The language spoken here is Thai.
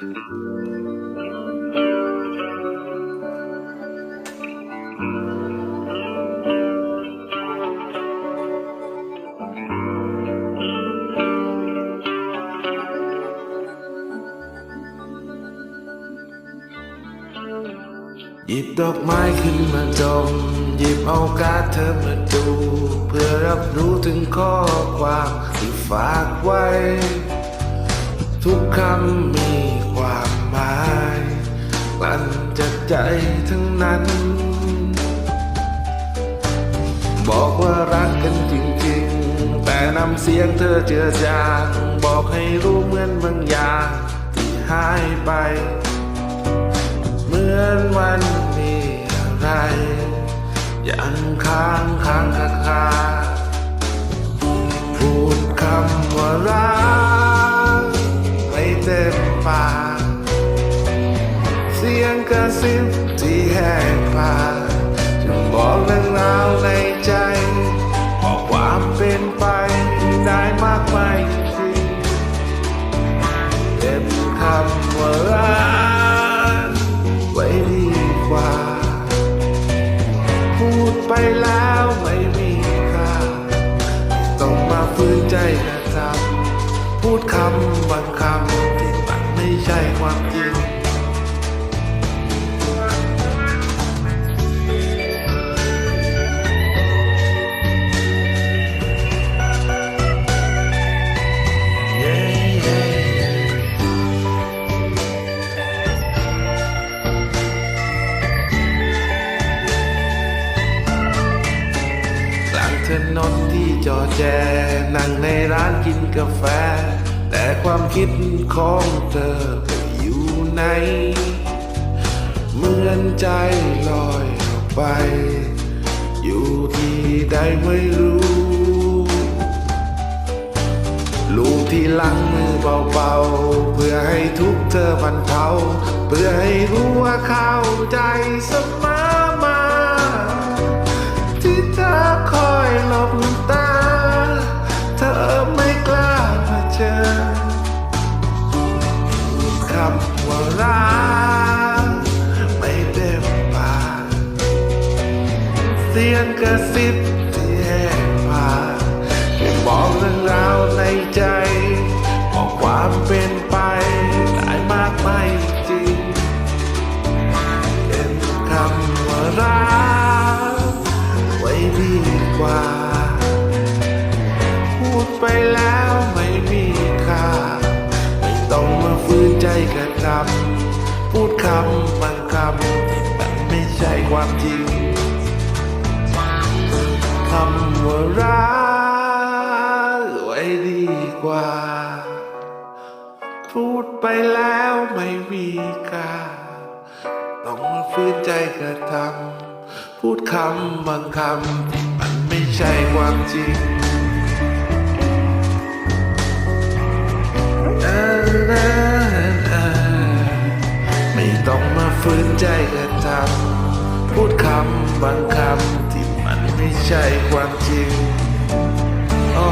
หยิบดอกไม้ขึ้นมาดม หยิบเอาการ์ดเธอมาดู เพื่อรับรู้ถึงข้อความที่ฝากไว้ ทุกคำมี ลั่นจากใจทั้งนั้น บอกว่ารักกันจริงๆ แต่นำเสียงเธอเจือจางบอกให้รู้เหมือนบางอย่างที่หายไป เหมือนวันมีอะไร ยังค้างค้างคาคาพูดคำว่ารัก ยงกระซิบที่แหกปากจะบอกเรื่องราวในใจบอกความเป็นไปได้มากมายจริงเก็บคำว่ารักไว้ดีกว่า พูดไปแล้วไม่มีค่าต้องมาฝืนใจกระทำพูดคำบางคำที่มันไม่ใช่ความจริง ถนนที่จอแจ นั่งในร้านกินกาแฟ แต่ความคิดของเธอไปอยู่ไหนเหมือนใจลอยออกไป อยู่ที่ใดไม่รู้ลูกที่หลังมือเบาๆ เพื่อให้ทุกเธอบรรเทา เพื่อให้รู้ว่าเข้าใจเสมอ เสียงกระซิบที่แหกปากแค่บอกเรื่องราวในใจบอกความเป็นไปได้มากมายจริงเป็นคำว่ารักไว้ดีกว่า พูดไปแล้วไม่มีค่า ไม่ต้องมาฝืนใจกระทำพูดคำบางคำที่มันไม่ใช่ความจริง คำว่ารักไว้ดีกว่า พูดไปแล้วไม่มีค่าต้องมาฝืนใจกระทำพูดคำบางคำที่มันไม่ใช่ความจริงไม่ต้องมาฝืนใจกระทำพูดคำบางคำที่ ไม่ใช่ความจริง อ๋อ